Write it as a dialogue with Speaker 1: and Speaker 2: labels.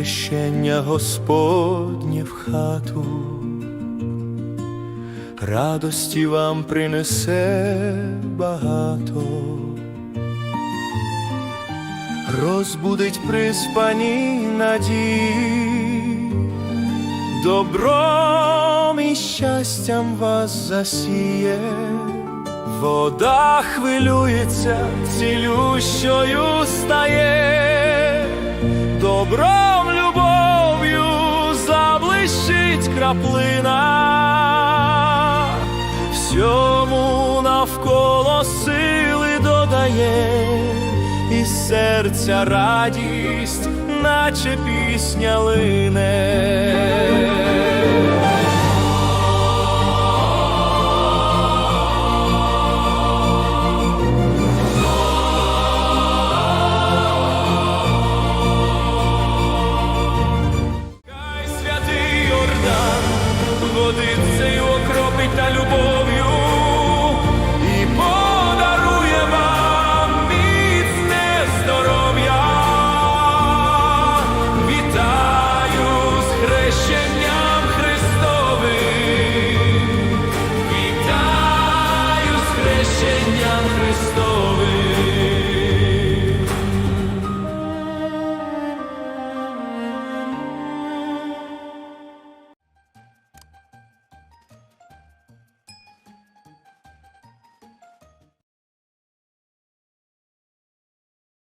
Speaker 1: хрещення Господнє в хату, радості вам принесе багато, розбудить приспані надії, добром і щастям вас засіє. Вода хвилюється, цілющою стає, любов'ю заблищить краплина, всьому навколо сили додає, і серця радість, наче пісня лине. Водицею окропить та любов'ю